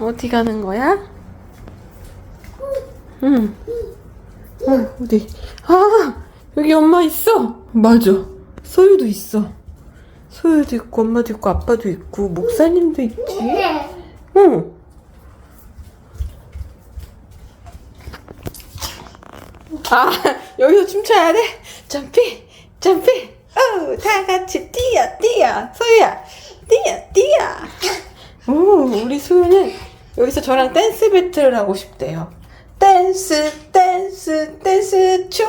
어디 가는 거야? 응. 어, 어디? 아, 여기 엄마 있어. 맞아. 소유도 있어. 소유도 있고, 엄마도 있고, 아빠도 있고, 목사님도 있지. 응. 아, 여기서 춤춰야 돼? 점핑, 점핑. 어, 다 같이 뛰어, 뛰어. 소유야, 뛰어, 뛰어. 오, 우리 소유는 여기서 저랑 댄스 배틀을 하고 싶대요. 댄스, 댄스, 댄스, 춤.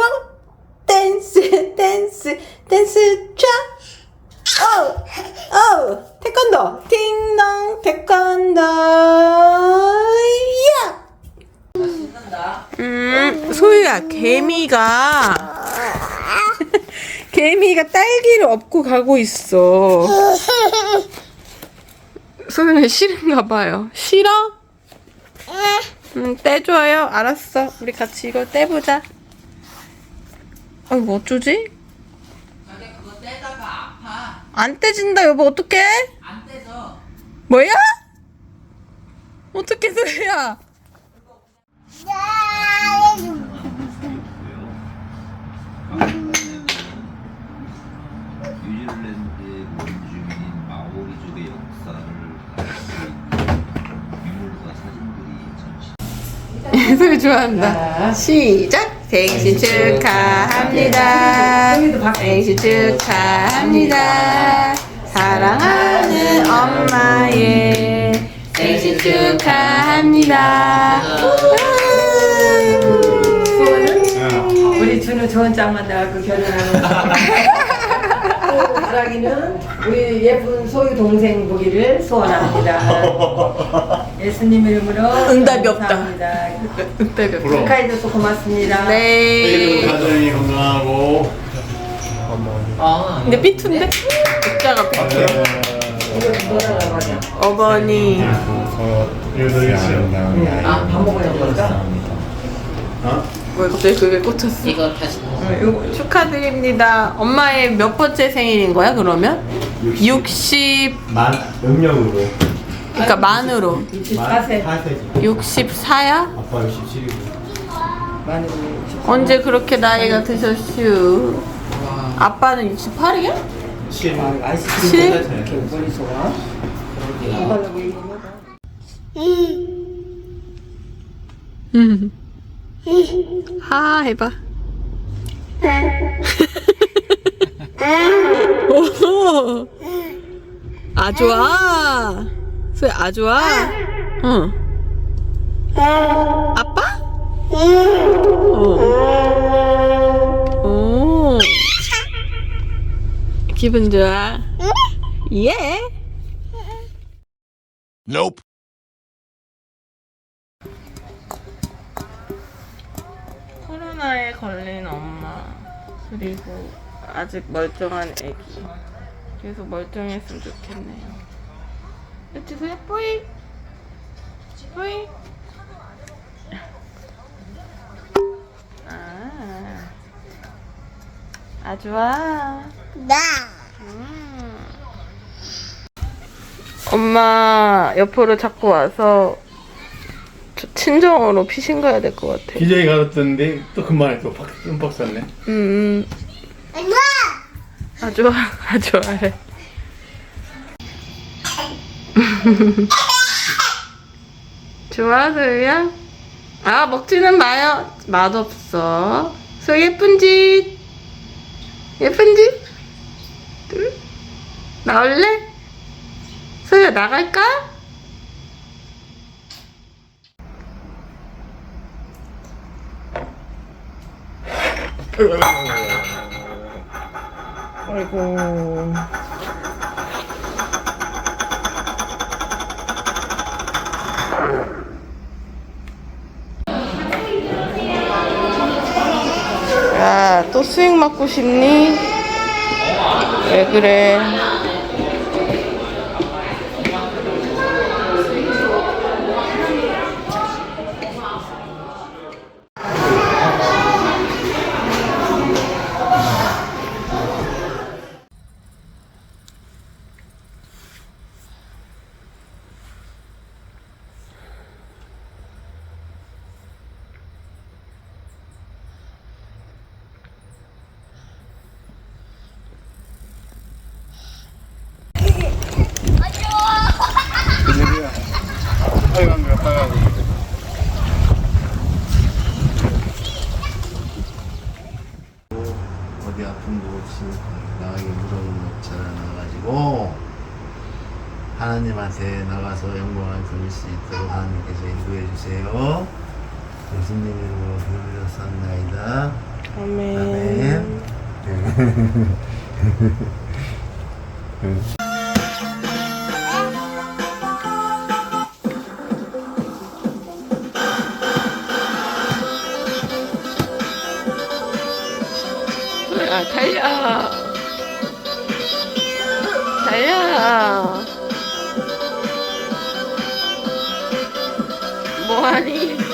댄스, 댄스, 댄스, 춤. 어, 어, 태권도. 띵동, 태권도. 야! 음, 소유야, 개미가. 개미가 딸기를 업고 가고 있어. 소유는 싫은가 봐요. 싫어? 응, 떼줘요. 알았어. 우리 같이 이거 떼보자. 아이고, 어쩌지? 자기 그거 떼다가 아파. 안 떼진다, 여보. 어떡해? 안 떼져. 뭐야? 어떡해, 소유야? 뉴 소유 좋아한다. 시작! 생신 축하합니다. 생신 축하합니다. 사랑하는 엄마의 생신 축하합니다. 우리 준우 좋은 짝 만나갖고 결혼하는 또 바라기는 우리 예쁜 소유 동생 보기를 소원합니다. 예수님 이름으로 응답이 없다. 감사합니다. 응답이 없어. 축하해줘서 고맙습니다. 네. 가정이 건강하고 아, 근데 삐투인데? 글자가 삐투. 뭐라고. 어머니. 아, 밥 먹으려고 그럴까? 왜 갑자기 그게 꽂혔어? 이거 다시. 어, 요거 축하드립니다. 엄마의 몇 번째 생일인 거야, 그러면? 60, 만 음력으로 그러니까 만으로. 24세. 4세지 64야? 아빠 67이고 많이 언제 그렇게 나이가 드셨슈? 아빠는 68이야? 7 아이스크림 칠? 먹어서 이렇게 머리 좋아. 먹으려고 얘기해봐. 응. 하 해봐. 오. 아 좋아. 소리 아 좋아. 응. 아빠? 어. 오. 기분 좋아. 예. Nope. 코로나에 걸린 엄마 그리고 아직 멀쩡한 애기. 계속 멀쩡했으면 좋겠네요. 소야 뿌이. 뿌이. 아, 아 좋아 음. 엄마 옆으로 자꾸 와서 저 친정으로 피신 가야 될 것 같아 기저귀 갈았던데 또 금방에 또 박, 흠뻑 쌌네 음. 아 좋아, 아 좋아해. 좋아, 소유야? 아 먹지는 마요. 맛없어. 소 예쁜 짓. 예쁜 짓. 둘. 나올래? 소유야 나갈까? 아이고. 야, 또 수육 먹고 싶니? 왜 그래? 나가게 무서운 것처럼 나가지고 하나님한테 나가서 영광을 돌릴 수 있도록 하나님께서 인도해 주세요. 예수님 이름으로 기도를 썼나이다. 아멘. 아멘. 네. 달려. 달려. 뭐하니?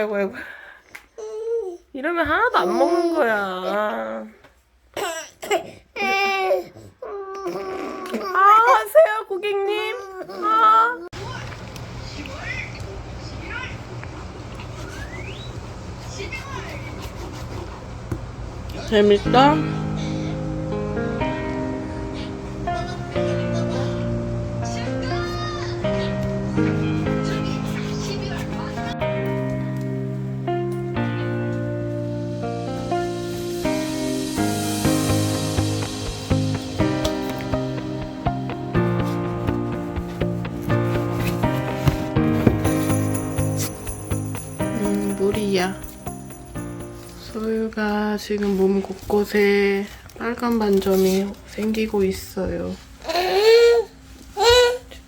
아이고 아이고. 이러면 하나도 안 먹는 거야. 아 하세요 고객님. 아. 재밌다. 소유가 지금 몸 곳곳에 빨간 반점이 생기고 있어요.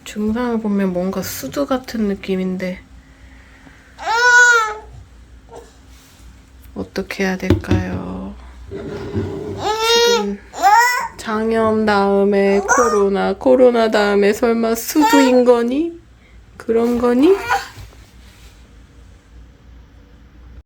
증상을 보면 뭔가 수두 같은 느낌인데 어떻게 해야 될까요? 지금 장염 다음에 코로나, 코로나 다음에 설마 수두인 거니? 그런 거니?